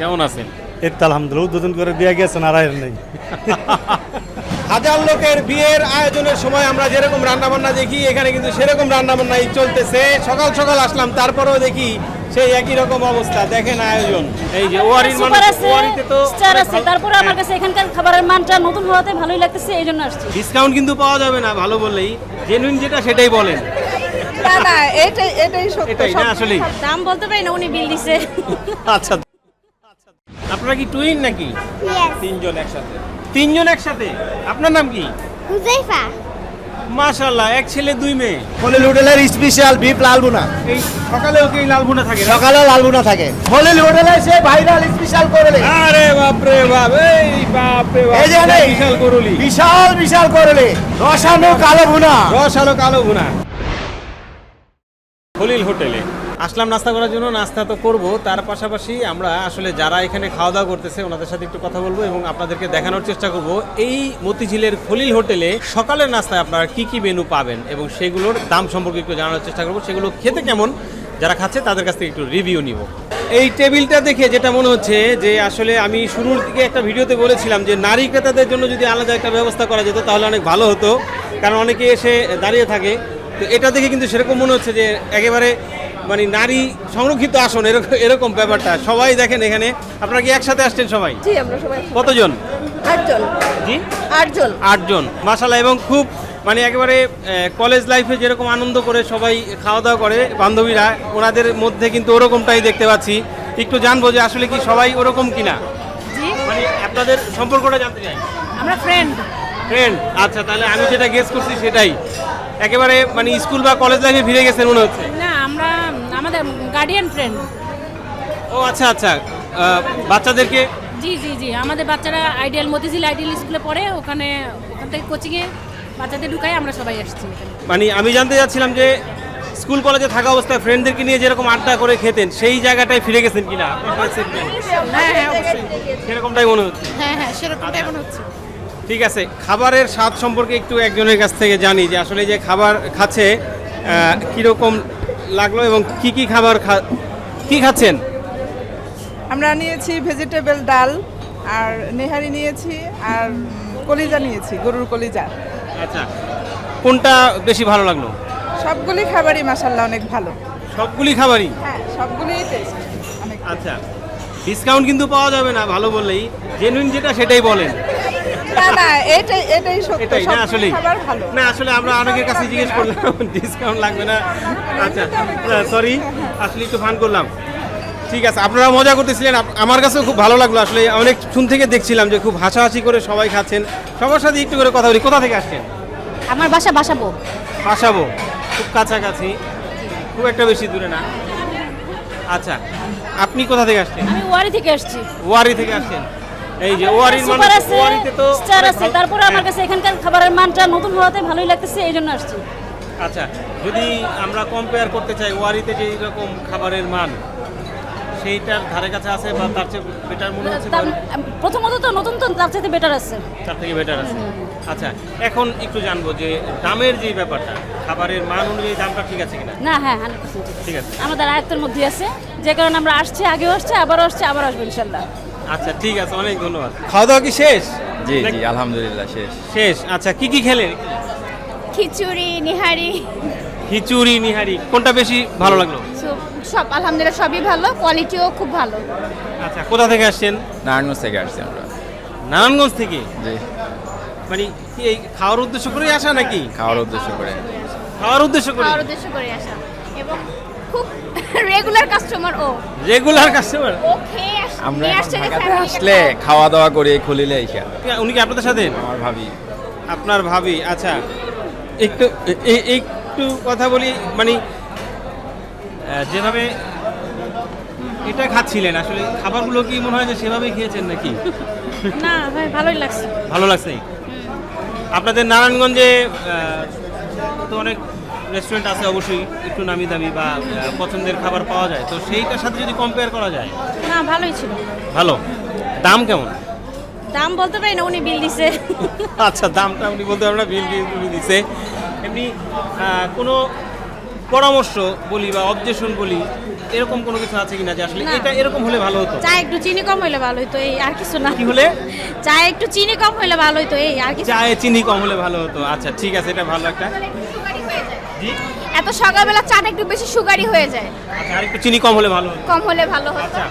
কেমন আছেন? এর তো আলহামদুলিল্লাহ উদ্বোধন করে দিয়ে গেছেন আর আয়ের নেই। হাজার লোকের বিয়ের আয়োজনের সময় আমরা যেরকম রান্না বান্না দেখি এখানে কিন্তু সেরকম রান্না বান্নাই চলতেছে। সকাল সকাল আসলাম তারপরেও দেখি সেই একই রকম অবস্থা। দেখেন আয়োজন। এই যে ওয়ারির মানুষ আছে ওয়ারিতে তো স্টার আছে। তারপরে আমার কাছে এখানকার খাবারের মানটা নতুন হওয়াতে ভালোই লাগতেছে এই জন্য আসছি। ডিসকাউন্ট কিন্তু পাওয়া যাবে না ভালো বললেই। জেনুইন যেটা সেটাই বলেন। না না এটাই এটাই সত্য। এটাই না আসলেই? দাম বলতে পারি না উনি বিল দিছে। আচ্ছা। আপনারা কি টুইন নাকি? তিনজন একসাথে। তিনজন একসাথে? আপনার নাম কি? হুজাইফা। মাশাআল্লাহ এক ছেলে দুই মেয়ে। হলিল হোটেলের স্পেশাল বিপ লালবুনা এই সকালেও কি লাল ভুনা থাকে সকালে লালবুনা থাকে। হলিল হোটেলে সে ভাইরাল স্পেশাল করলে আরে বাপ রে বাপ এই বাপ রে বাপ এই যে বিশাল করুলি। বিশাল বিশাল করলে রসানো কালো ভুনা। রস আলো কালো ভুনা। হলিল হোটেলে। আসলাম নাস্তা করার জন্য, নাস্তা তো করব। তার পাশাপাশি আমরা আসলে যারা এখানে খাওয়া দাওয়া করতেছে, ওনাদের সাথে একটু কথা বলব এবং আপনাদেরকে দেখানোর চেষ্টা করব। এই মতিঝিলের খলিল হোটেলে সকালের নাস্তায় আপনারা কি কি মেনু পাবেন এবং সেগুলোর দাম সম্পর্কে একটু জানানোর চেষ্টা করব। সেগুলো খেতে কেমন, যারা খাচ্ছে তাদের কাছ থেকে একটু রিভিউ নিব। এই টেবিলটা দেখে যেটা মনে হচ্ছে যে আসলে আমি শুরুর দিকে একটা ভিডিওতে বলেছিলাম যে নারী ক্রেতাদের জন্য যদি আলাদা একটা ব্যবস্থা করা যেত তাহলে অনেক ভালো হতো, কারণ অনেকে এসে দাঁড়িয়ে থাকে। তো এটা দেখে কিন্তু সেরকম মনে হচ্ছে যে একেবারে মানে নারী সংরক্ষিত আসন এরকম এরকম ব্যাপারটা। সবাই দেখেন এখানে। আপনারা কি একসাথে আসছেন সবাই? জি আমরা সবাই কতজন? আটজন। জি? আটজন। আটজন। মাসাল্লাহ এবং খুব মানে একেবারে কলেজ লাইফে যেরকম আনন্দ করে সবাই খাওয়া দাওয়া করে বান্ধবীরা ওনাদের মধ্যে কিন্তু ওরকমটাই দেখতে পাচ্ছি। একটু জানব যে আসলে কি সবাই ওরকম কিনা? জি। মানে আপনাদের সম্পর্কটা জানতে চাই। আমরা ফ্রেন্ড ফ্রেন্ড আচ্ছা তাহলে আমি যেটা গেস করছি সেটাই। একেবারে মানে স্কুল বা কলেজ লাইফে ফিরে গেছেন মনে হচ্ছে? গার্ডিয়ান ফ্রেন্ড ও আচ্ছা আচ্ছা। বাচ্চাদেরকে? জি জি জি। আমাদের বাচ্চারা আইডিয়াল মতিঝিল আইডিয়াল স্কুলে পড়ে ওখানে ওখান থেকে কোচিংয়ে বাচ্চাদের ঢুকাই আমরা সবাই আসছি মানে আমি জানতে চাচ্ছিলাম যে স্কুল কলেজে থাকা অবস্থায় ফ্রেন্ডদেরকে নিয়ে যেরকম আড্ডা করে খেতেন সেই জায়গাটায় ফিরে গেছেন কিনা? হ্যাঁ হ্যাঁ অবশ্যই। সেরকমটাই মনে হচ্ছে। হ্যাঁ হ্যাঁ সেরকমটাই মনে হচ্ছে। ঠিক আছে খাবারের স্বাদ সম্পর্কে একটু একজনের কাছ থেকে জানি যে আসলে যে খাবার খাচ্ছে কীরকম লাগল এবং কি কি খাবার খা কি খাচ্ছেন? আমরা নিয়েছি ভেজিটেবল ডাল আর নেহারি নিয়েছি আর কলিজা নিয়েছি গরুর কলিজা। আচ্ছা কোনটা বেশি ভালো লাগল? সবগুলি খাবারই মাসাল্লাহ অনেক ভালো। সবগুলি খাবারই? হ্যাঁ সবগুলিই টেস্ট অনেক। আচ্ছা ডিসকাউন্ট কিন্তু পাওয়া যাবে না ভালো বললেই। জেনুইন যেটা সেটাই বলেন। না না এটাই এটাই সত্য এটাই না খাবার ভালো। না আসলে আমরা অনেকের কাছে জিজ্ঞেস করলাম ডিসকাউন্ট লাগবে না? আচ্ছা সরি আসলে একটু ফান করলাম। ঠিক আছে আপনারা মজা করতেছিলেন আমার কাছেও খুব ভালো লাগল আসলে অনেক শুন থেকে দেখছিলাম যে খুব হাসাহাসি করে সবাই খাচ্ছেন। সবার সাথে একটু করে কথা বলি কোথা থেকে আসছেন? আমার বাসা বাসাবো। হাসাবো খুব কাছাকাছি। খুব একটা বেশি দূরে না। আচ্ছা আপনি কোথা থেকে আসছেন? আমি ওয়ারি থেকে আসছি। ওয়ারি থেকে আসছেন। এই যে ওয়ারির আছে ওয়ারিতে তো স্টার আছে। তারপরে আমার হ্যাঁ। কাছে এখানকার খাবারের মানটা নতুন হওয়াতে ভালোই লাগতেছে এই জন্য আসছি। আচ্ছা যদি আমরা কম্পেয়ার করতে চাই ওয়ারিতে যে রকম খাবারের মান সেইটার ধারে কাছে আছে বা তার চেয়ে বেটার মনে হচ্ছে প্রথমত তো নতুন তো তার চাইতে বেটার আছে। তার থেকে বেটার আছে। আচ্ছা এখন একটু জানব যে দামের যে ব্যাপারটা খাবারের মান অনুযায়ী দামটা ঠিক আছে কিনা? না হ্যাঁ হান্ড্রেড ঠিক আছে। আমাদের আয়ত্তের মধ্যে আছে যে কারণে আমরা আসছি আগেও আসছি আবারও আসছি আবার আসব ইনশাল্লাহ। আচ্ছা ঠিক আছে অনেক ধন্যবাদ। খাওয়া দাওয়া কি শেষ? জি জি আলহামদুলিল্লাহ শেষ। শেষ। আচ্ছা কি কি খেলেন? খিচুড়ি নিহারি। খিচুড়ি নিহারি কোনটা বেশি ভালো লাগল? সব আলহামদুলিল্লাহ সবই ভালো কোয়ালিটিও খুব ভালো। আচ্ছা কোথা থেকে আসছেন? নারায়ণগঞ্জ থেকে আসছি আমরা। নারায়ণগঞ্জ থেকে? জি। মানে কি এই খাওয়ার উদ্দেশ্য করেই আসা নাকি? খাওয়ার উদ্দেশ্য করে। খাওয়ার উদ্দেশ্য করে খাওয়ার উদ্দেশ্য করে আসা। এবং খুব রেগুলার কাস্টমার ও। রেগুলার কাস্টমার ও আমরা ঢাকাতে আসলে খাওয়া। দাওয়া করে খুলিলে এসে উনি কি আপনাদের সাথে? আমার ভাবি। আপনার ভাবি আচ্ছা। একটু একটু কথা বলি মানে যেভাবে এটা খাচ্ছিলেন আসলে খাবারগুলো কি মনে হয় যে সেভাবেই খেয়েছেন নাকি? না ভাই ভালোই লাগছে। ভালো লাগছে? আপনাদের নারায়ণগঞ্জে তো অনেক রেস্টুরেন্ট আছে অবশ্যই একটু নামি দামি বা পছন্দের খাবার পাওয়া যায়। তো সেইটার সাথে যদি কম্পেয়ার করা যায়? না ভালোই ছিল। ভালো। দাম কেমন? দাম বলতে পারি না উনি বিল দিছে। আচ্ছা দামটা উনি বলতে আমরা বিল উনি দিছে। এমনি কোনো পরামর্শ বলি বা অবজেকশন বলি এরকম কোনো কিছু আছে কিনা যে আসলে এটা এরকম হলে ভালো হতো? চা একটু চিনি কম হলে ভালো হইতো এই আর কিছু না। কি হলে? চা একটু চিনি কম হলে ভালো হইতো এই আর কিছু চায়ে চিনি কম হলে ভালো হতো। আচ্ছা ঠিক আছে এটা ভালো একটা। এত সকালবেলা চাটা একটু বেশি সুগারি হয়ে যায়। আচ্ছা আর একটু চিনি কম হলে ভালো হতো। কম হলে ভালো হতো। আচ্ছা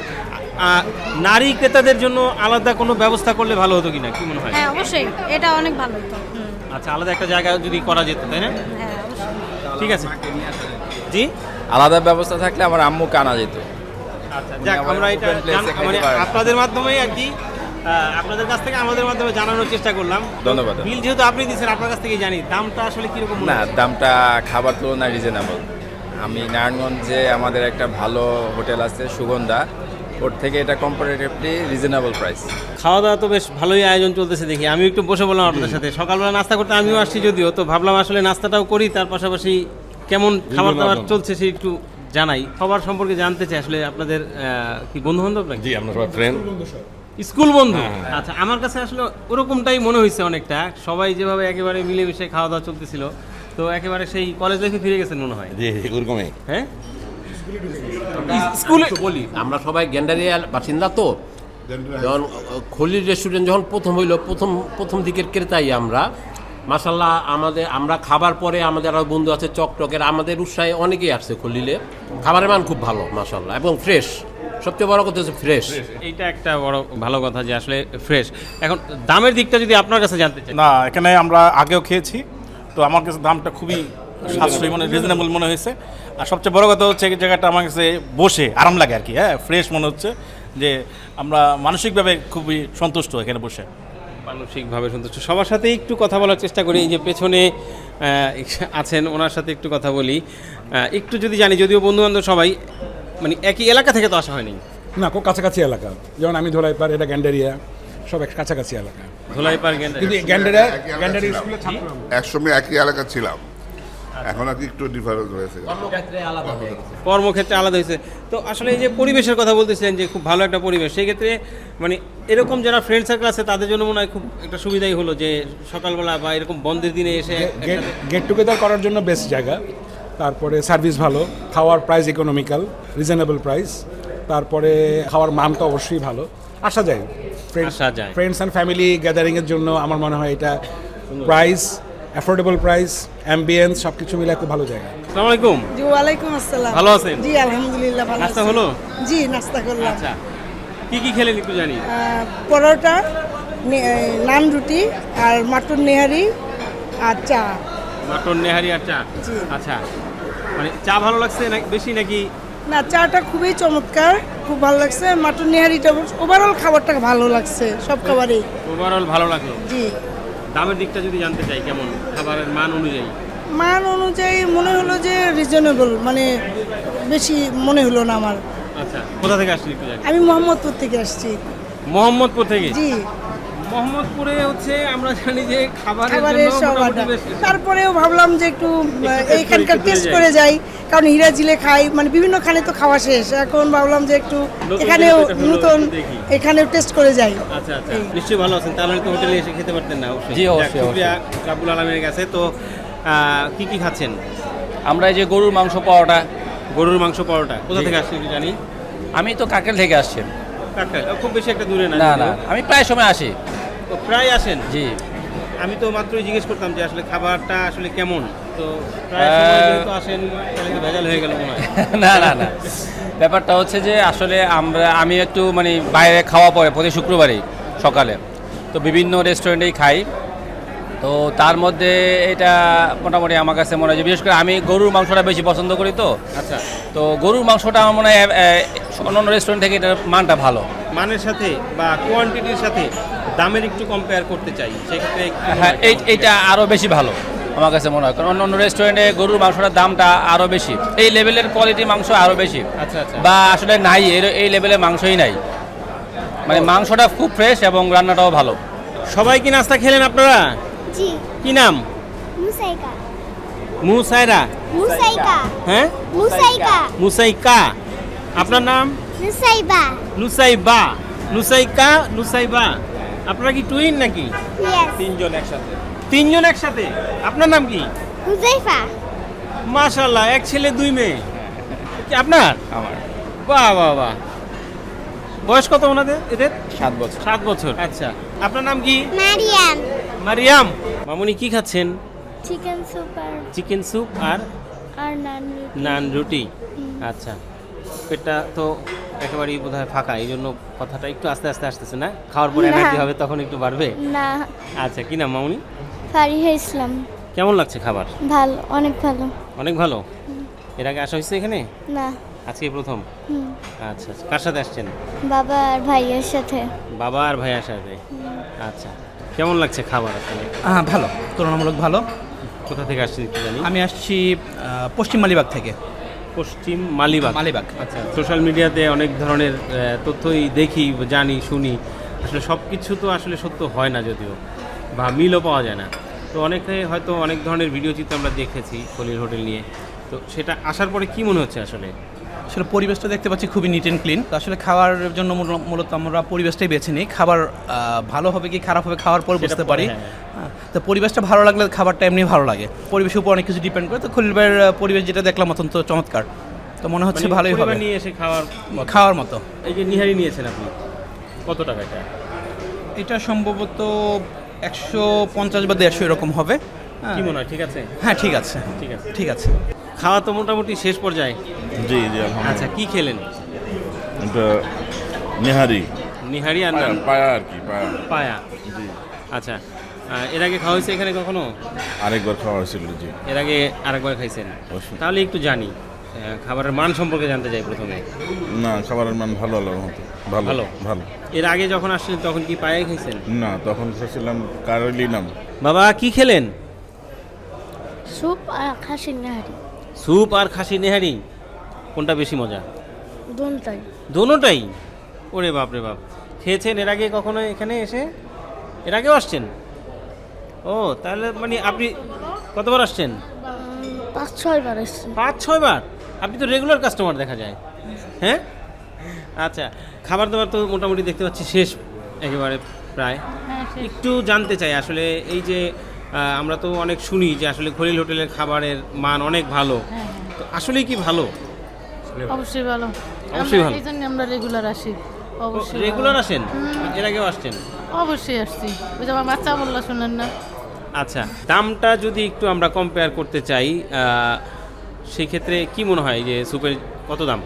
নারী ক্রেতাদের জন্য আলাদা কোনো ব্যবস্থা করলে ভালো হতো কিনা কি মনে হয়? হ্যাঁ অবশ্যই এটা অনেক ভালো হতো হুম, আচ্ছা আলাদা একটা জায়গা যদি করা যেত তাই না? হ্যাঁ অবশ্যই। ঠিক আছে। জি? আলাদা ব্যবস্থা থাকলে আমার আম্মু কানা যেত। আচ্ছা যাক আমরা এটা জান- মানে আপনাদের মাধ্যমে আর কি আপনাদের কাছ থেকে আমাদের মাধ্যমে জানানোর চেষ্টা করলাম। ধন্যবাদ। বিল যেহেতু আপনি দিচ্ছেন আপনার কাছ থেকে জানি। দামটা আসলে কীরকম না দামটা খাবার তুলনায় রিজনেবল আমি নারায়ণগঞ্জে আমাদের একটা ভালো হোটেল আছে সুগন্ধা। ওর থেকে এটা কম্পারেটিভলি রিজনেবল প্রাইস খাওয়া দাওয়া তো বেশ ভালোই আয়োজন চলতেছে দেখি। আমি একটু বসে বললাম আপনাদের সাথে। সকালবেলা নাস্তা করতে আমিও আসছি যদিও তো ভাবলাম আসলে নাস্তাটাও করি তার পাশাপাশি কেমন খাবার দাবার চলছে সে একটু জানাই। সবার সম্পর্কে জানতে চাই আসলে আপনাদের কি বন্ধু বান্ধব নাকি? জি আমরা সবাই ফ্রেন্ড স্কুল বন্ধু। আচ্ছা আমার কাছে আসলে ওরকমটাই মনে হয়েছে অনেকটা। সবাই যেভাবে একেবারে মিলেমিশে খাওয়া দাওয়া চলতেছিল তো একেবারে সেই কলেজ লাইফে ফিরে গেছেন মনে হয়? জি ওরকমই। হ্যাঁ? স্কুলে বলি আমরা সবাই গ্যান্ডারিয়ার বাসিন্দা তো। যখন খলির রেস্টুরেন্ট যখন প্রথম হইল প্রথম প্রথম দিকের ক্রেতাই আমরা। মাসাল্লাহ আমাদের আমরা খাবার পরে আমাদের আরও বন্ধু আছে চকটকের আমাদের উৎসাহে অনেকেই আসছে খলিলে। খাবারের মান খুব ভালো মাসাল্লাহ এবং ফ্রেশ সবচেয়ে বড় কথা হচ্ছে ফ্রেশ এইটা একটা বড় ভালো কথা যে আসলে ফ্রেশ এখন দামের দিকটা যদি আপনার কাছে জানতে চাই। না এখানে আমরা আগেও খেয়েছি তো আমার কাছে দামটা খুবই সাশ্রয়ী মানে রিজনেবল মনে হয়েছে। আর সবচেয়ে বড় কথা হচ্ছে এই জায়গাটা আমার কাছে বসে আরাম লাগে আর কি হ্যাঁ ফ্রেশ মনে হচ্ছে যে আমরা মানসিকভাবে খুবই সন্তুষ্ট এখানে বসে। মানসিকভাবে সন্তুষ্ট। সবার সাথে একটু কথা বলার চেষ্টা করি এই যে পেছনে আছেন ওনার সাথে একটু কথা বলি। একটু যদি জানি যদিও বন্ধু বান্ধব সবাই মানে একই এলাকা থেকে তো আসা হয়নি। না খুব কাছাকাছি এলাকা। যেমন আমি ধরাইপার এটা গ্যান্ডারিয়া সব এক কাছাকাছি এলাকা। ধোলাই পার গ্যান্ডারিয়া গ্যান্ডারি স্কুলে ছাত্র একসময় একই এলাকা ছিলাম। এখন আর কি একটু ডিফারেন্স হয়েছে। কর্মক্ষেত্রে আলাদা হয়েছে। তো আসলে এই যে পরিবেশের কথা বলতেছিলেন যে খুব ভালো একটা পরিবেশ সেই ক্ষেত্রে মানে এরকম যারা ফ্রেন্ড সার্কেল আছে তাদের জন্য মনে হয় খুব একটা সুবিধাই হলো যে সকালবেলা বা এরকম বন্ধের দিনে এসে গেট গেট টুগেদার করার জন্য বেস্ট জায়গা। তারপরে সার্ভিস ভালো খাওয়ার প্রাইস ইকোনমিক্যাল রিজনেবল প্রাইস তারপরে খাওয়ার মান তো অবশ্যই ভালো। আসা যায়। ফ্রেন্ডস অ্যান্ড ফ্যামিলি গ্যাদারিংয়ের জন্য আমার মনে হয় এটা প্রাইস অ্যাফোর্ডেবল প্রাইস অ্যাম্বিয়েন্স সব কিছু মিলে খুব ভালো জায়গা। আসসালামু আলাইকুম। জি ওয়ালাইকুম আসসালাম। ভালো আছেন? জি আলহামদুলিল্লাহ ভালো নাস্তা হলো? জি নাস্তা করলাম। আচ্ছা। কি কি খেলেন একটু জানি। পরোটা নান রুটি আর মাটন নেহারি আর চা। মাটন নেহারি আর চা। আচ্ছা। মানে চা ভালো লাগছে বেশি নাকি? না চাটা খুবই চমৎকার খুব ভালো লাগছে। মাটন নেহারিটা ওভারঅল খাবারটা ভালো লাগছে সব খাবারই। ওভারঅল ভালো লাগল। জি। দামের দিকটা যদি জানতে চাই কেমন? খাবারের মান অনুযায়ী। মান অনুযায়ী মনে হলো যে রিজনেবল মানে বেশি মনে হলো না আমার। আচ্ছা কোথা থেকে আসছেন আমি মোহাম্মদপুর থেকে আসছি। মোহাম্মদপুর থেকে? জি। মোহাম্মদপুরে হচ্ছে আমরা জানি যে খাবারের তারপরেও ভাবলাম যে একটু এইখানকার টেস্ট করে যাই কারণ হীরা জিলে খাই মানে বিভিন্ন খানে তো খাওয়া শেষ। এখন ভাবলাম যে একটু এখানেও নতুন। এখানেও টেস্ট করে যাই। আচ্ছা আচ্ছা। নিশ্চয়ই ভালো আছেন। তাহলে তো হোটেলে এসে খেতে পারতেন না জি, অবশ্যই, রাব্বুল আলমের কাছে। তো কি কি খাচ্ছেন? আমরা এই যে গরুর মাংস পাওয়াটা গরুর মাংস পরোটা। কোথা থেকে আসছে একটু জানি? আমি তো কাকের থেকে আসছি। কাকটা খুব বেশি একটা দূরে না না না। আমি প্রায় সময় আসি। তো প্রায় আসেন? জি। আমি তো মাত্রই জিজ্ঞেস করতাম যে আসলে খাবারটা আসলে কেমন? তো প্রায় তো আসেন তাহলে তো ভেজাল হয়ে গেল মনে হয়? না না না। ব্যাপারটা হচ্ছে যে আসলে আমরা আমি একটু মানে বাইরে খাওয়া পরে প্রতি শুক্রবারই সকালে। তো বিভিন্ন রেস্টুরেন্টেই খাই। তো তার মধ্যে এটা মোটামুটি আমার কাছে মনে হয় বিশেষ করে আমি গরুর মাংসটা বেশি পছন্দ করি তো। আচ্ছা। তো গরুর মাংসটা আমার মনে হয় আহ, অন্যান্য রেস্টুরেন্ট থেকে এটার মানটা ভালো। মানের সাথে বা কোয়ান্টিটির সাথে দামের একটু কম্পেয়ার করতে চাই সেক্ষেত্রে হ্যাঁ এই এইটা আরও বেশি ভালো আমার কাছে মনে হয়। কারণ অন্য অন্য রেস্টুরেন্টে গরুর মাংসটার দামটা আরও বেশি এই লেভেলের কোয়ালিটির মাংস আরও বেশি। আচ্ছা আচ্ছা। বা আসলে নাই এর এই লেভেলের মাংসই নাই। মানে মাংসটা খুব ফ্রেশ এবং রান্নাটাও ভালো। সবাই কি নাস্তা খেলেন আপনারা? জি। কি নাম? মুসাইকা। মুসাইরা। মুসাইকা। হ্যাঁ? মুসাইকা। মুসাইকা। আপনার নাম? মুসাইবা নুসাইবা। নুসাইকা নুসাইবা। আপনারা কি টুইন নাকি? তিনজন একসাথে। তিনজন একসাথে। আপনার নাম কি? হুজাইফা মাশাল্লাহ এক ছেলে দুই মেয়ে। কি আপনার? আমার। বাহ বাহ বাহ। বয়স কত ওনাদের? এদের? সাত বছর। সাত বছর। আচ্ছা। আপনার নাম কি? মারিয়াম। মারিয়াম মামুনি কি খাচ্ছেন? চিকেন সুপার চিকেন স্যুপ আর? আর নান নান রুটি? আচ্ছা। পেটটা তো একেবারেই বোধ হয় ফাঁকা এই জন্য কথাটা একটু আস্তে আস্তে আসতেছে না? খাওয়ার পরে এনার্জি হবে তখন একটু বাড়বে? না। আচ্ছা কি নাম মামুনি? ফারিহা ইসলাম। কেমন লাগছে খাবার? ভালো অনেক ভালো। অনেক ভালো? এর আগে আসা হয়েছে এখানে? না। আজকে প্রথম? আচ্ছা আচ্ছা। কার সাথে আসছেন? বাবা আর ভাইয়ের সাথে। বাবা আর ভাইয়ার সাথে? আচ্ছা। কেমন লাগছে খাবার হ্যাঁ ভালো তুলনামূলক ভালো। কোথা থেকে আসছেন একটু জানি? আমি আসছি পশ্চিম মালিবাগ থেকে। পশ্চিম মালিবাগ? মালিবাগ। আচ্ছা সোশ্যাল মিডিয়াতে অনেক ধরনের তথ্যই দেখি জানি শুনি। আসলে সব কিছু তো আসলে সত্য হয় না যদিও বা মিলও পাওয়া যায় না। তো অনেকে হয়তো অনেক ধরনের ভিডিও চিত্র আমরা দেখেছি খলিল হোটেল নিয়ে। তো সেটা আসার পরে কি মনে হচ্ছে আসলে? আসলে পরিবেশটা দেখতে পাচ্ছি খুবই নিট অ্যান্ড ক্লিন আসলে খাওয়ার জন্য মূলত আমরা পরিবেশটাই বেছে নিই। খাবার ভালো হবে কি খারাপ হবে খাওয়ার পর বুঝতে পারি হ্যাঁ। হ্যাঁ, তো পরিবেশটা ভালো লাগলে খাবারটা এমনি ভালো লাগে। পরিবেশের উপর অনেক কিছু ডিপেন্ড করে। তো ভাইয়ের পরিবেশ যেটা দেখলাম অত্যন্ত চমৎকার। তো মনে হচ্ছে মানে ভালোই হবে। নিয়ে এসে খাওয়ার খাওয়ার মতো। এই যে নিহারি নিয়েছেন আপনি কত টাকা এটা? এটা সম্ভবত একশো পঞ্চাশ বা দেড়শো এরকম হবে। হ্যাঁ। কি মনে হয়? ঠিক আছে? হ্যাঁ ঠিক আছে। ঠিক আছে। ঠিক আছে। খাওয়া তো মোটামুটি শেষ পর্যায়ে? জি জি আচ্ছা কি খেলেন? এটা নেহারি। নিহারি আর পায়া আর কি পায়া। পায়া। জি। আচ্ছা এর আগে খাওয়া হয়েছে এখানে কখনো? আরেকবার খাওয়া হয়েছিল জি। এর আগে আরেকবার খাইছেন? অবশ্যই। তাহলে একটু জানি খাবারের মান সম্পর্কে জানতে চাই প্রথমে। না খাবারের মান ভালো আল্লাহর মতো ভালো ভালো? ভালো। এর আগে যখন আসছিলেন তখন কি পায়ে খাইছেন? না তখন খেয়েছিলাম কারলি নাম বাবা কি খেলেন? স্যুপ আর খাসির নাহারি। স্যুপ আর খাসি নেহারি কোনটা বেশি মজা? দোনটাই। দোনোটাই? ওরে বাপ রে বাপ। খেয়েছেন এর আগে কখনো এখানে এসে? এর আগেও আসছেন? ও তাহলে মানে আপনি কতবার আসছেন? পাঁচ ছয় বার এসছি। পাঁচ ছয় বার? আপনি তো রেগুলার কাস্টমার দেখা যায়। হ্যাঁ? আচ্ছা খাবার দাবার তো মোটামুটি দেখতে পাচ্ছি শেষ একেবারে প্রায়। একটু জানতে চাই আসলে এই যে আমরা তো অনেক শুনি যে আসলে খলিল হোটেলের খাবারের মান অনেক ভালো। তো আসলেই কি ভালো? অবশ্যই ভালো। অবশ্যই ভালো। এই জন্য আমরা রেগুলার আসি। অবশ্যই রেগুলার আসেন? এর আগেও আসছেন অবশ্যই আসছি। ওই যে আমার বাচ্চা বলল শুনেন না। আচ্ছা দামটা যদি একটু আমরা কম্পেয়ার করতে চাই সেই ক্ষেত্রে কি মনে হয় যে সুপের কত দাম?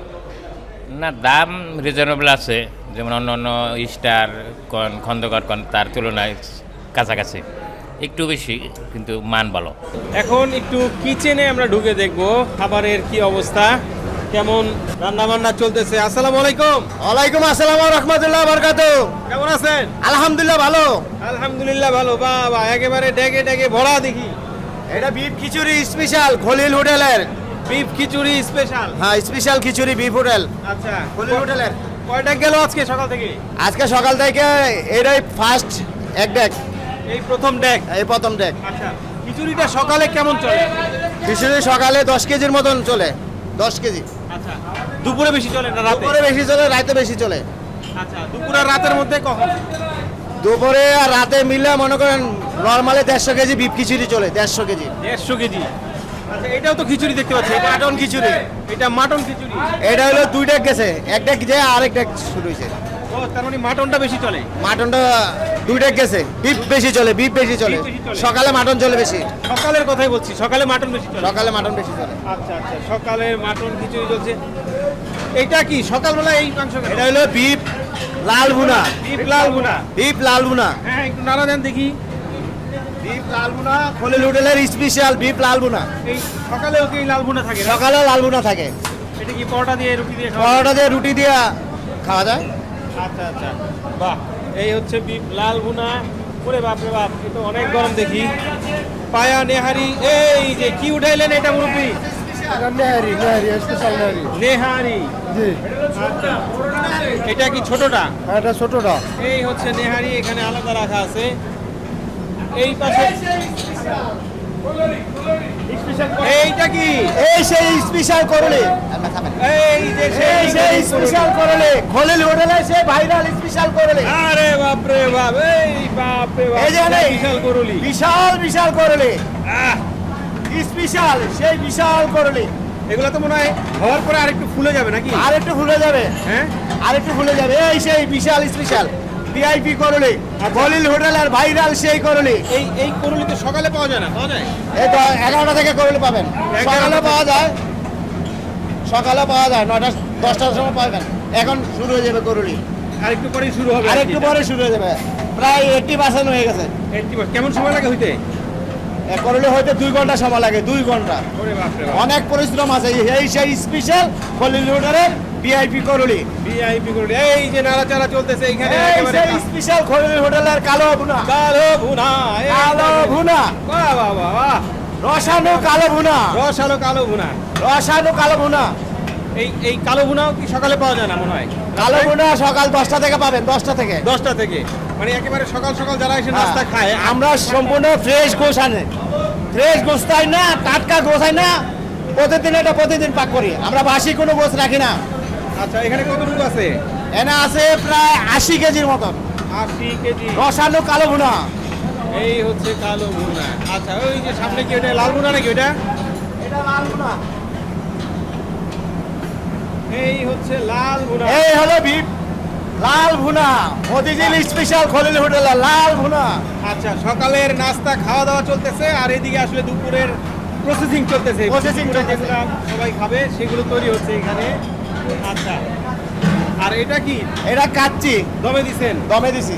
না দাম রিজনেবল আছে। যেমন অন্য অন্য স্টার কন খন্দকার কন তার তুলনায় কাছাকাছি। একটু বেশি কিন্তু মান ভালো। এখন একটু কিচেনে আমরা ঢুকে দেখব খাবারের কি অবস্থা কেমন রান্না বান্না চলতেছে। আসসালামু আলাইকুম। ওয়ালাইকুম আসসালাম রহমতুল্লাহ বরকাত কেমন আছেন? আলহামদুলিল্লাহ ভালো। আলহামদুলিল্লাহ ভালো বাবা একেবারে ডেকে ডেকে ভরা দেখি। এটা বিফ খিচুড়ি স্পেশাল খলিল হোটেলের। বিফ খিচুড়ি স্পেশাল হ্যাঁ স্পেশাল খিচুড়ি বিফ হোটেল। আচ্ছা। খলিল হোটেলের। কয়টা গেল আজকে সকাল থেকে? আজকে সকাল থেকে এটাই ফার্স্ট এক ডেক এই প্রথম ডেক এই প্রথম ডেক আচ্ছা খিচুড়িটা সকালে কেমন চলে? খিচুড়ি সকালে দশ কেজির মতন চলে দশ কেজি। আচ্ছা দুপুরে বেশি চলে না রাতে? দুপুরে বেশি চলে রাতে বেশি চলে। আচ্ছা দুপুর আর রাতের মধ্যে কখন? দুপুরে আর রাতে মিলে মনে করেন নর্মালি দেড়শো কেজি বিফ খিচুড়ি চলে দেড়শো কেজি। দেড়শো কেজি। আচ্ছা এটাও তো খিচুড়ি দেখতে পাচ্ছি এটা মাটন খিচুড়ি। এটা মাটন খিচুড়ি। এটা হলো দুই ডেক গেছে এক ডেক যে আরেক ডেক শুরু হয়েছে। ও তার মানে মাটনটা বেশি চলে? মাটনটা দুই গেছে। বিফ বেশি চলে বিফ বেশি চলে। beef বেশি চলে। সকালে মাটন চলে বেশি। সকালের কথাই বলছি সকালে মাটন বেশি চলে। সকালে মাটন বেশি চলে। আচ্ছা আচ্ছা সকালে মাটন খিচুড়ি চলছে। এটা কি? সকালবেলা এই মাংস কেন? এটা হলো বিফ লাল ভুনা। বিফ লাল গুনা বিফ লাল ভুনা। হ্যাঁ একটু নাড়া দেন দেখি। বিফ লাল ভুনা খলিল হোটেলের স্পেশাল বিফ লাল ভুনা। এই সকালেও কি এই লাল গুনা থাকে না? সকালে লাল ভুনা থাকে। এটা কি পরোটা দিয়ে রুটি দিয়ে খাওয়া পরোটা দিয়ে রুটি দিয়ে খাওয়া যায়। আচ্ছা আচ্ছা। বাহ এই হচ্ছে বিফ লাল ভুনা। ওরে বাপ রে বাপ এটা অনেক গরম দেখি। পায়া নেহারি এই যে কি উঠাইলেন এটা মুরব্বী? নেহারি নেহারি স্পেশাল নেহারি। নেহারি। জি। আচ্ছা এটা কি ছোটটা? এটা ছোটটা। এই হচ্ছে নেহারি এখানে আলাদা রাখা আছে। এই পাশে এইটা কি? এই সেই স্পেশাল করলে। এই যে এই সেই স্পেশাল করলে। খলিল হোটেলে সেই ভাইরাল স্পেশাল করলে। আরে বাপ রে বাপ এই বাপ রে বাপ এই যে বিশাল করুলি। বিশাল বিশাল করলে। স্পেশাল সেই বিশাল করলে। এগুলো তো মনে হয় হওয়ার পরে আরেকটু ফুলে যাবে নাকি? আর একটু ফুলে যাবে। হ্যাঁ? আর একটু ফুলে যাবে। এই সেই বিশাল স্পেশাল। ভিআইপি করলি বলিল হোটেলের ভাইরাল সেই করলি এই এই করলি তো সকালে পাওয়া যায় না পাওয়া যায়? এই তো এগারোটা থেকে করলি পাবেন। সকালে পাওয়া যায়। সকালে পাওয়া যায় নয়টা দশটার সময় পাবেন। এখন শুরু হয়ে যাবে করলি আর একটু পরেই শুরু হবে আর একটু পরে শুরু হয়ে যাবে। প্রায় এইটটি পার্সেন্ট হয়ে গেছে। 80 কেমন সময় লাগে হইতে? করলে হয়তো দুই ঘণ্টা সময় লাগে দুই ঘণ্টা। অনেক পরিশ্রম আছে। এই সেই স্পেশাল কলিল হোটেলের ভিআইপি করলি ভিআইপি করলি এই যে নাড়াচাড়া চলতেছে এখানে এই স্পেশাল খলিল হোটেলের কালো ভুনা। কালো ভুনা কালো ভুনা। বাহ বাহ বাহ বাহ। রসানো কালো ভুনা। রসালো কালো ভুনা। রসানো কালো ভুনা। এই এই কালো ভুনাও কি সকালে পাওয়া যায় না মনে হয়? কালো ভুনা সকাল দশটা থেকে পাবেন দশটা থেকে। দশটা থেকে। মানে একেবারে সকাল সকাল যারা এসে হ্যাঁ। নাস্তা খায় আমরা সম্পূর্ণ ফ্রেশ গোস আনে। ফ্রেশ গোস তাই না টাটকা গোস হয় না। প্রতিদিন এটা প্রতিদিন পাক করি। আমরা বাসি কোনো গোস রাখি না। আচ্ছা এখানে কতটুকু আছে? এনে আছে প্রায় আশি কেজির মতন। আশি কেজি। রসানো কালো ভুনা। এই হচ্ছে কালো ভুনা। আচ্ছা ওই যে সামনে কি ওটা? লাল ভুনা নাকি ওটা? এটা লাল ভুনা। এই হচ্ছে লাল ভুনা। এই হলো বিপ লাল ভুনা। মতিঝিল স্পেশাল খলিল হোটেলের লাল ভুনা। আচ্ছা সকালের নাস্তা খাওয়া দাওয়া চলতেছে আর এদিকে আসলে দুপুরের প্রসেসিং চলতেছে। দুপুরে চলতেছে। সবাই খাবে সেগুলো তৈরি হচ্ছে এখানে। আচ্ছা। আর এটা কি? এটা কাচ্চি। দমে দিছেন? দমে দিছি।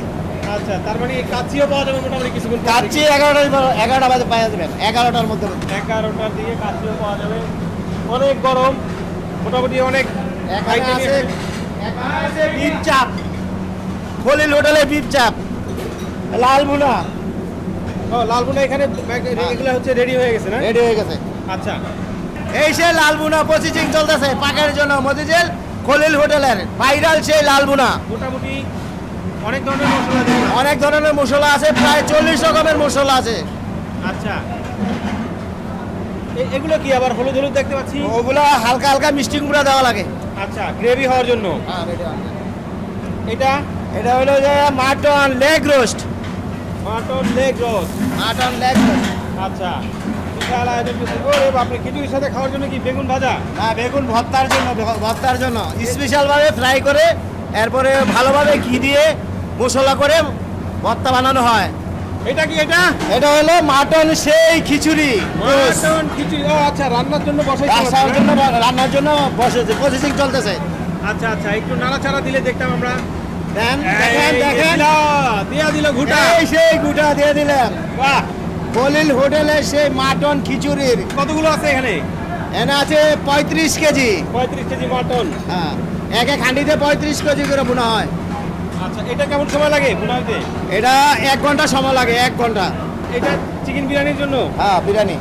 আচ্ছা তার মানে এই পাওয়া যাবে মোটামুটি কিছুক্ষণ পরে। কাচ্চি এগারোটা এগারোটা বাজে পাওয়া যাবেন এগারোটার মধ্যে এগারোটার দিকে পাওয়া যাবে। অনেক গরম। মোটামুটি অনেক এখানে item আছে এখানে- এখানে বিপ চাপ। খলিল হোটেলে বিপ চাপ। লাল ও এখানে এগুলো হচ্ছে রেডি হয়ে গেছে না? রেডি হয়ে গেছে। আচ্ছা। এই সে লাল বুনা প্রসেসিং চলতেছে পাকের জন্য মতিঝিল খলিল হোটেলের ভাইরাল সেই লাল বুনা। মোটামুটি অনেক ধরনের মশলা অনেক ধরনের মশলা আছে প্রায় চল্লিশ রকমের মশলা আছে। আচ্ছা। এগুলো কি আবার হলুদ হলুদ দেখতে পাচ্ছি? ওগুলো হালকা হালকা মিষ্টি কুমড়া দেওয়া লাগে। আচ্ছা গ্রেভি হওয়ার জন্য। এটা? এটা হলো যে mutton leg roast. Mutton leg roast. Mutton leg roast. আচ্ছা। বিশাল আয়োজন করছে। ওরে খিচুড়ির সাথে খাওয়ার জন্য কি বেগুন ভাজা? না বেগুন ভর্তার জন্য ভর্তার জন্য। স্পেশাল ভাবে ফ্রাই করে এরপরে ভালোভাবে ঘি দিয়ে মশলা করে ভর্তা বানানো হয়। এটা কি এটা? এটা হলো মাটন সেই খিচুড়ি। মাটন খিচুড়ি। ও আচ্ছা রান্নার জন্য বসাই রান্নার জন্য রান্নার জন্য বসেছে প্রসেসিং চলতেছে। আচ্ছা আচ্ছা একটু নাড়াচাড়া দিলে দেখতাম আমরা। দেন দেখেন দেখেন। দিল, দিয়া দিল ঘুটা। এই সেই গুটা দিয়ে দিলাম বাহ। খলিল হোটেলে সেই মাটন খিচুড়ির। কতগুলো আছে এখানে? এনে আছে পঁয়ত্রিশ কেজি। পঁয়ত্রিশ কেজি মাটন। হ্যাঁ এক এক হাঁডিতে পঁয়ত্রিশ কেজি করে বোনা হয়। আচ্ছা এটা কেমন সময় লাগে বুনাইতে এটা এক ঘণ্টা সময় লাগে এক ঘণ্টা। এটা চিকেন বিরিয়ানির জন্য? হ্যাঁ বিরিয়ানি।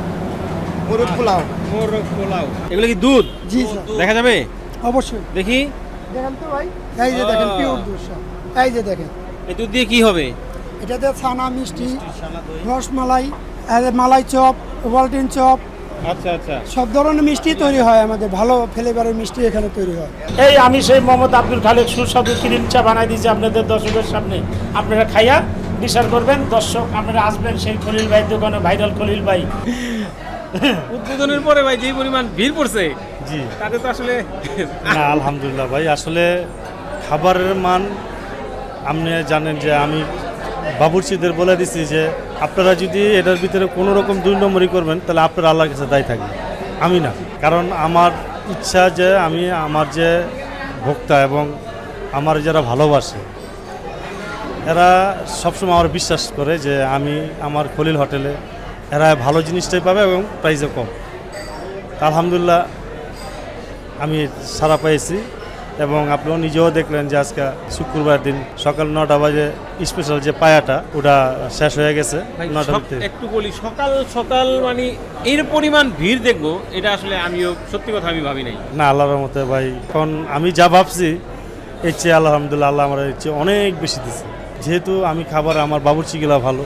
মুরুদ পোলাও। মোরগ পোলাও। এগুলো কি দুধ? জি দেখা যাবে? অবশ্যই। দেখি। দেখেন তো ভাই এই যে দেখেন পিওর দুধ। এই যে দেখেন। এই দুধ দিয়ে কি হবে? এটাতে ছানা মিষ্টি রসমালাই আর মালাই চপ ওয়ালটিন চপ। আচ্ছা আচ্ছা। সব ধরনের মিষ্টি তৈরি হয় আমাদের ভালো ফ্লেভারের মিষ্টি এখানে তৈরি হয়। এই আমি সেই মোহাম্মদ আব্দুল খালেক সুস্বাদু ক্রিম চা বানাই দিয়েছি আপনাদের দর্শকের সামনে। আপনারা খাইয়া বিচার করবেন। দর্শক আপনারা আসবেন সেই খলিল ভাই দোকানে ভাইরাল খলিল ভাই। উদ্বোধনের পরে ভাই যে পরিমাণ ভিড় পড়ছে জি। তাতে তো আসলে না আলহামদুলিল্লাহ ভাই আসলে খাবারের মান আপনি জানেন যে আমি বাবুর্চিদের বলে দিছি যে, আপনারা যদি এটার ভিতরে কোনো রকম দুই নম্বরই করবেন, তাহলে আপনারা আল্লাহর কাছে দায়ী থাকবে আমি না। কারণ আমার ইচ্ছা যে আমি আমার যে ভোক্তা এবং আমার যারা ভালোবাসে, এরা সবসময় আমার বিশ্বাস করে যে আমি আমার খলিল হোটেলে এরা ভালো জিনিসটাই পাবে এবং প্রাইসও কম। আলহামদুলিল্লাহ আমি সারা পেয়েছি এবং আপনিও নিজেও দেখলেন যে আজকে শুক্রবার দিন সকাল নটা বাজে স্পেশাল যে পায়াটা ওটা শেষ হয়ে গেছে একটু বলি সকাল সকাল মানে এর পরিমাণ ভিড় দেখব এটা আসলে আমিও সত্যি কথা আমি ভাবি নাই। না আল্লাহর মতে ভাই এখন আমি যা ভাবছি এর চেয়ে আলহামদুলিল্লাহ আল্লাহ আমার এর চেয়ে অনেক বেশি দিচ্ছে যেহেতু আমি খাবার আমার বাবুর্চিগুলা ভালো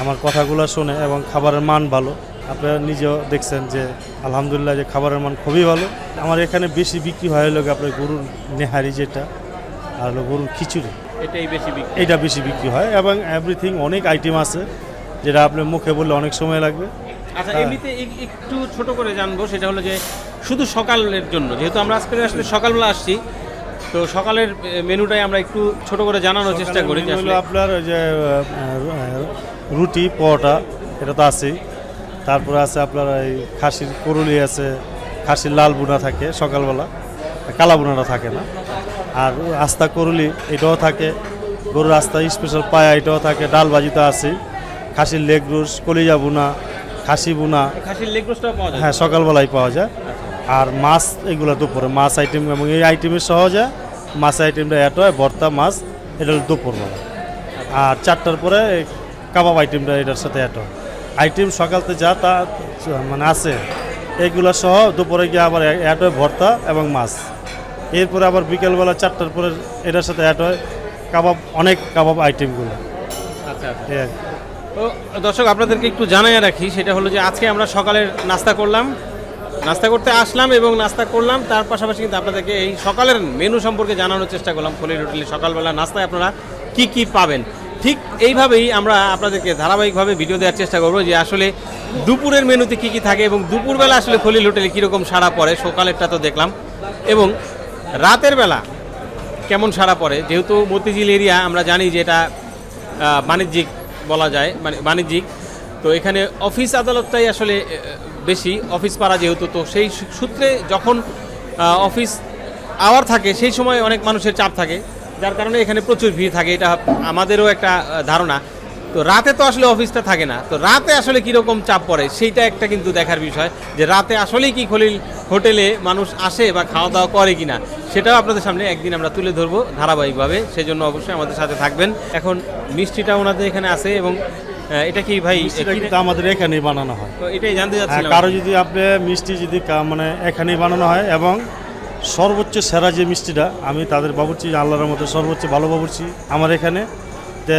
আমার কথাগুলো শোনে এবং খাবারের মান ভালো আপনারা নিজেও দেখছেন যে আলহামদুলিল্লাহ যে খাবারের মান খুবই ভালো। আমার এখানে বেশি বিক্রি হয় হলো গিয়ে আপনার গরুর নেহারি যেটা আর হলো গরুর খিচুড়ি। এটাই বেশি বিক্রি এটা বেশি বিক্রি হয় এবং এভরিথিং অনেক আইটেম আছে যেটা আপনার মুখে বললে অনেক সময় লাগবে। আচ্ছা হ্যাঁ। এমনিতে একটু ছোট করে জানব সেটা হলো যে শুধু সকালের জন্য যেহেতু আমরা আজকে আসলে সকালবেলা আসছি তো সকালের মেনুটাই আমরা একটু ছোট করে জানানোর চেষ্টা করি আপনার ওই যে রুটি পরোটা এটা তো আছেই। তারপরে আছে আপনার এই খাসির করুলি আছে খাসির লাল বুনা থাকে সকালবেলা। কালা বুনাটা থাকে না। আর আস্তা করুলি এটাও থাকে। গরুর আস্তা স্পেশাল পায়া এটাও থাকে। ডাল ভাজিতে আছে। খাসির লেগ রোস কলিজা বুনা খাসি বুনা। খাসির লেগ রোস্টটাও পাওয়া যায়? হ্যাঁ সকালবেলায় পাওয়া যায়। আর মাছ এগুলো দুপুরে মাছ আইটেম এবং এই আইটেমের সহজে মাছ আইটেমটা এত হয় ভর্তা মাছ এটা হলো দুপুরবেলা। আর চারটার পরে কাবাব আইটেমটা এটার সাথে এত হয়। আইটেম সকালতে যা তা মানে আছে এগুলো সহ দুপুরে গিয়ে আবার অ্যাড হয় ভর্তা এবং মাছ। এরপরে আবার বিকেলবেলা চারটার পরে এটার সাথে অ্যাড হয় কাবাব অনেক কাবাব আইটেমগুলো। আচ্ছা আচ্ছা। আর তো দর্শক আপনাদেরকে একটু জানাই রাখি সেটা হলো যে আজকে আমরা সকালের নাস্তা করলাম। নাস্তা করতে আসলাম এবং নাস্তা করলাম তার পাশাপাশি কিন্তু আপনাদেরকে এই সকালের মেনু সম্পর্কে জানানোর চেষ্টা করলাম। ফলির হোটেলে সকালবেলা নাস্তায় আপনারা কি কি পাবেন? ঠিক এইভাবেই আমরা আপনাদেরকে ধারাবাহিকভাবে ভিডিও দেওয়ার চেষ্টা করব যে আসলে দুপুরের মেনুতে কি কি থাকে এবং দুপুরবেলা আসলে খলিল হোটেলে কীরকম সাড়া পড়ে, সকালেরটা তো দেখলাম। এবং রাতের বেলা কেমন সাড়া পড়ে, যেহেতু মতিঝিল এরিয়া আমরা জানি যে এটা বাণিজ্যিক বলা যায় মানে বাণিজ্যিক। তো এখানে অফিস আদালতটাই আসলে বেশি। অফিস পাড়া যেহেতু, তো সেই সূত্রে যখন অফিস আওয়ার থাকে, সেই সময় অনেক মানুষের চাপ থাকে। যার কারণে এখানে প্রচুর ভিড় থাকে এটা আমাদেরও একটা ধারণা। তো রাতে তো আসলে অফিসটা থাকে না। তো রাতে আসলে কীরকম চাপ পড়ে সেইটা একটা কিন্তু দেখার বিষয় যে রাতে আসলেই কি খলিল হোটেলে মানুষ আসে বা খাওয়া দাওয়া করে কি না সেটাও আপনাদের সামনে একদিন আমরা তুলে ধরবো ধারাবাহিকভাবে। সেই জন্য অবশ্যই আমাদের সাথে থাকবেন। এখন মিষ্টিটা ওনাদের এখানে আছে এবং এটা কি ভাই কিন্তু আমাদের এখানেই বানানো হয়। তো এটাই জানতে হ্যাঁ, চাচ্ছিলাম। কারও যদি আপনি মিষ্টি যদি মানে এখানেই বানানো হয় এবং সর্বোচ্চ সেরা যে মিষ্টিটা আমি তাদের বাবুর্চি আল্লাহর মতো সর্বোচ্চ ভালো বাবুর্চি আমার এখানে। তে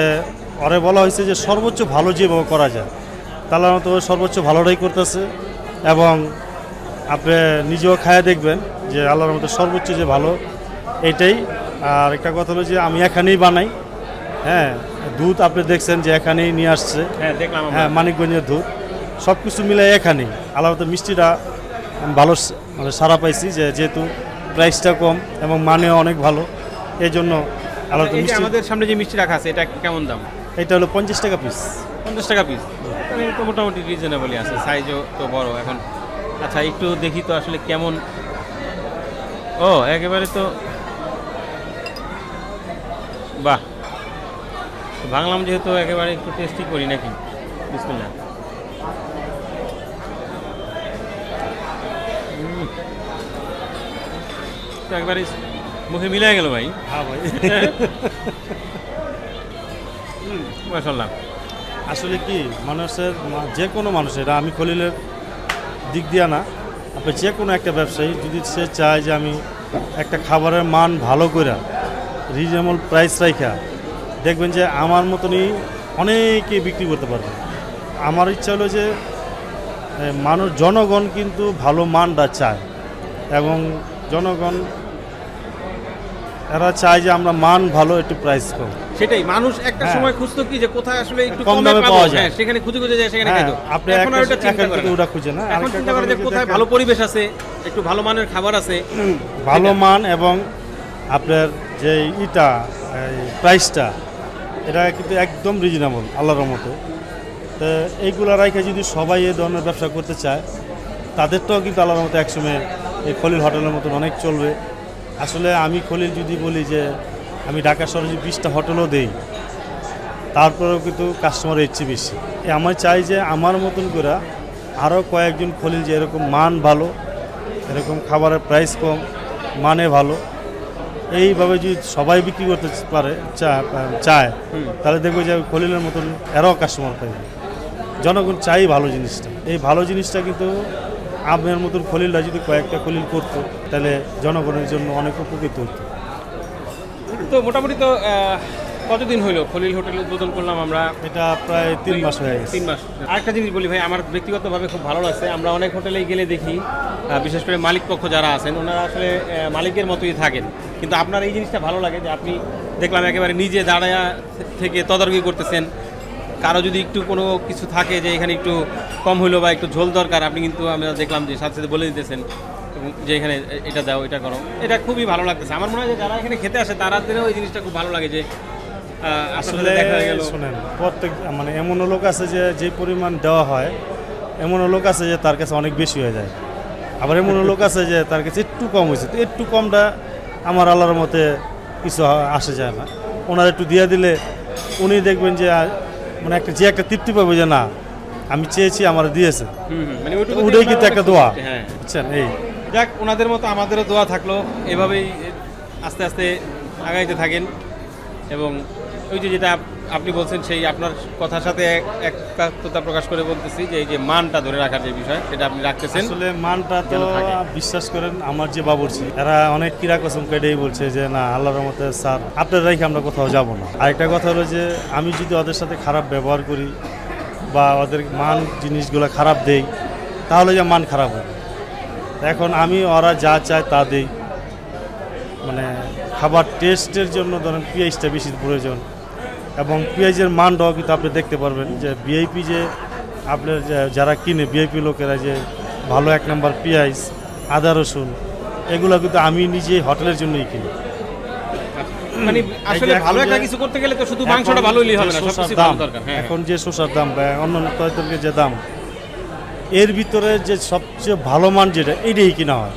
ওরে বলা হয়েছে যে সর্বোচ্চ ভালো যেভাবে করা যায়। তাহলে মতো সর্বোচ্চ ভালোটাই করতেছে এবং আপনি নিজেও খায়া দেখবেন যে আল্লাহর মতো সর্বোচ্চ যে ভালো এইটাই। আর একটা কথা হলো যে আমি এখানেই বানাই। হ্যাঁ দুধ আপনি দেখছেন যে এখানেই নিয়ে আসছে। হ্যাঁ দেখলাম। হ্যাঁ মানিকগঞ্জের দুধ। সব কিছু মিলে এখানেই আলাদা মিষ্টিটা ভালো মানে সারা পাইছি যে যেহেতু প্রাইসটা কম এবং মানেও অনেক ভালো। এই জন্য আলাদা এই যে মিষ্টি। আমাদের সামনে যে মিষ্টি রাখা আছে এটা কেমন দাম? এটা হলো পঞ্চাশ টাকা পিস পঞ্চাশ টাকা পিস তো মোটামুটি রিজনেবলই আছে সাইজও তো বড় এখন। আচ্ছা একটু দেখি তো আসলে কেমন। ও একেবারে তো বাহ। ভাঙলাম যেহেতু একেবারে একটু টেস্টি করি নাকি? বিসমিল্লাহ। তো একবারে মুখে মিলে গেল ভাই। হ্যাঁ ভাই। মাসাল্লাহ আসলে কি মানুষের যে কোনো মানুষের এটা আমি খলিলের দিক দিয়া না আপনি যে কোনো একটা ব্যবসায়ী যদি সে চায় যে আমি একটা খাবারের মান ভালো করে রিজনেবল প্রাইস রাখা দেখবেন যে আমার মতনই অনেকে বিক্রি করতে পারবে। আমার ইচ্ছা হলো যে মানুষ জনগণ কিন্তু ভালো মানটা চায় এবং জনগণ এরা চায় যে আমরা মান ভালো একটু প্রাইস কম সেটাই মানুষ একটা হ্যাঁ। সময় খুঁজতো কি যে কোথায় আসলে একটু কম দামে পাওয়া যায়। হ্যাঁ, সেখানে খুঁজে খুঁজে যায় সেখানে হ্যাঁ, খাইতো আপনি এখন আর একটা- ওটা চিন্তা এখন করে কিন্তু না। ওটা খুঁজে না। এখন চিন্তা করে কথা যে কোথায় ভালো পরিবেশ আছে একটু ভালো মানের খাবার আছে ভালো মান এবং আপনার যে ইটা প্রাইসটা এটা কিন্তু একদম রিজনেবল আল্লাহর মতো তো এইগুলো রাখে যদি সবাই এই ধরনের ব্যবসা করতে চায় তাদেরটাও কিন্তু আল্লাহর মতো একসময় এই খলিল হোটেলের মতন অনেক চলবে। আসলে আমি খলিল যদি বলি যে আমি ঢাকা শহরে যদি বিশটা হোটেলও দেই তারপরেও কিন্তু কাস্টমারের ইচ্ছে বেশি। এ আমার চাই যে আমার মতন করে আরও কয়েকজন খলিল যে এরকম মান ভালো এরকম খাবারের প্রাইস কম মানে ভালো এইভাবে যদি সবাই বিক্রি করতে পারে চা- চায় তাহলে দেখব যে খলিলের মতন এরাও কাস্টমার পাইবে। জনগণ চাই ভালো জিনিসটা। এই ভালো জিনিসটা কিন্তু আপনার মতন খলিলরা যদি কয়েকটা খলিল করতো তাহলে জনগণের জন্য অনেক উপকৃত হতো। তো মোটামুটি তো কতদিন হইল খলিল হোটেল উদ্বোধন করলাম আমরা? এটা প্রায় তিন মাস হয়ে গেছে। তিন মাস। আরেকটা জিনিস বলি ভাই আমার ব্যক্তিগতভাবে খুব ভালো লাগছে। আমরা অনেক হোটেলে গেলে দেখি বিশেষ করে মালিক পক্ষ যারা আছেন ওনারা আসলে মালিকের মতোই থাকেন। কিন্তু আপনার এই জিনিসটা ভালো লাগে যে আপনি দেখলাম একেবারে নিজে দাঁড়ায়া থেকে তদারকি করতেছেন। কারও যদি একটু কোনো কিছু থাকে যে এখানে একটু কম হইল বা একটু ঝোল দরকার আপনি কিন্তু আমরা দেখলাম যে সাথে সাথে বলে দিতেছেন যে এখানে এটা দাও এটা করো। এটা খুবই ভালো লাগতেছে। আমার মনে হয় যে যারা এখানে খেতে আসে তারাদেরও এই জিনিসটা খুব ভালো লাগে যে আসলে দেখা শোনেন প্রত্যেক মানে এমনও লোক আছে যে যে পরিমাণ দেওয়া হয় এমনও লোক আছে যে তার কাছে অনেক বেশি হয়ে যায়। আবার এমনও লোক আছে যে তার কাছে একটু কম হয়েছে। তো একটু কমটা আমার আল্লাহর মতে কিছু আসে যায় না। ওনার একটু দিয়ে দিলে উনি দেখবেন যে মানে একটা যে একটা তৃপ্তি পাবো যে না আমি চেয়েছি আমার দিয়েছে। মানে ওটাই কিন্তু একটা দোয়া। হ্যাঁ। বুঝছেন? এই। যাক ওনাদের মতো আমাদেরও দোয়া থাকল। এভাবেই আস্তে আস্তে আগাইতে থাকেন এবং ওই যে যেটা আপনি বলছেন সেই আপনার কথার সাথে এক- একাত্মতা প্রকাশ করে বলতেছি যে এই যে মানটা ধরে রাখার যে বিষয় সেটা আপনি রাখতেছেন। আসলে মানটা তো বিশ্বাস করেন আমার যে বাবুর্চি এরা অনেক কিরা কসম কেটেই বলছে যে না আল্লাহর রহমতে স্যার আপনার রেখে আমরা কোথাও যাব না। আরেকটা কথা হলো যে আমি যদি ওদের সাথে খারাপ ব্যবহার করি বা ওদের মান জিনিসগুলো খারাপ দেই তাহলে যে মান খারাপ হবে? এখন আমি ওরা যা চায় তা দেই। মানে খাবার টেস্টের জন্য ধরেন পিঁয়াজটা বেশি প্রয়োজন। এবং পেঁয়াজের মানটাও কিন্তু আপনি দেখতে পারবেন যে ভিআইপি যে আপনার যারা কিনে ভিআইপি লোকেরা যে ভালো এক নম্বর পেঁয়াজ আদা রসুন এগুলো কিন্তু আমি নিজে হোটেলের জন্যই কিনি। মানে যে আসলে এখন ভালো একটা যে- কিছু করতে গেলে তো শুধু মাংসটা ভালো হইলেই হবে না শসার সবকিছু দাম দরকার হ্যাঁ। এখন যে শসার দাম বা অন্যান্য তরকারির যে দাম এর ভিতরে যে সবচেয়ে ভালো মান যেটা এটাই কিনা হয়।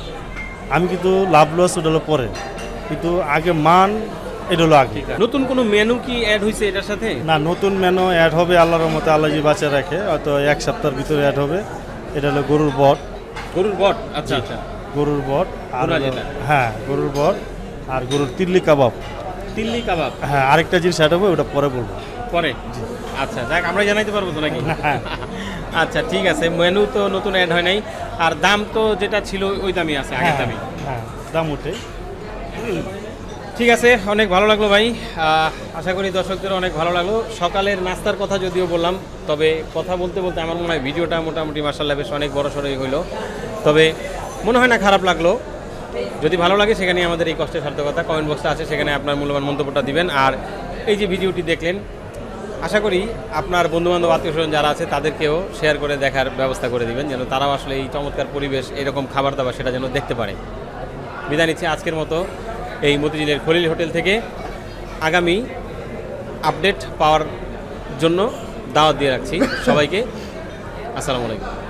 আমি কিন্তু লাভ লস ওটা পরে। কিন্তু আগে মান এটা হলো আগে। নতুন কোনো মেনু কি অ্যাড হয়েছে এটার সাথে? না নতুন মেনু অ্যাড হবে আল্লাহর মতে আল্লাহ যে বাঁচা রাখে হয়তো এক সপ্তাহের ভিতরে অ্যাড হবে। এটা হলো গরুর বট। গরুর বট? আচ্ছা আচ্ছা। গরুর বট আর হ্যাঁ গরুর বট আর গরুর তিল্লি কাবাব। তিল্লি কাবাব? হ্যাঁ আরেকটা জিনিস অ্যাড হবে ওটা পরে বলব। পরে? আচ্ছা যাক আমরা জানাইতে পারব তো নাকি? হ্যাঁ। আচ্ছা ঠিক আছে মেনু তো নতুন অ্যাড হয় নাই। আর দাম তো যেটা ছিল ওই দামই আছে আগের হ্যাঁ, দামই। হ্যাঁ দাম উঠে ঠিক আছে, অনেক ভালো লাগল ভাই। আশা করি দর্শকদের অনেক ভালো লাগল। সকালের নাস্তার কথা যদিও বললাম, তবে কথা বলতে বলতে আমার মনে হয় ভিডিওটা মোটামুটি মার্শাল্লাহ বেশ অনেক বড় সড়ই হইল। তবে মনে হয় না খারাপ লাগল। যদি ভালো লাগে সেখানে আমাদের এই কষ্টের সার্থকতা কমেন্ট বক্সটা আছে, সেখানে আপনার মূল্যবান মন্তব্যটা দিবেন। আর এই যে ভিডিওটি দেখলেন, আশা করি আপনার বন্ধুবান্ধব আত্মীয় স্বজন যারা আছে, তাদেরকেও শেয়ার করে দেখার ব্যবস্থা করে দিবেন, যেন তারাও আসলে এই চমৎকার পরিবেশ, এরকম খাবার দাবার সেটা যেন দেখতে পারে। বিদায় নিচ্ছি আজকের মতো। এই মতিঝিলের খলিল হোটেল থেকে আগামী আপডেট পাওয়ার জন্য দাওয়াত দিয়ে রাখছি সবাইকে। আসসালামু আলাইকুম।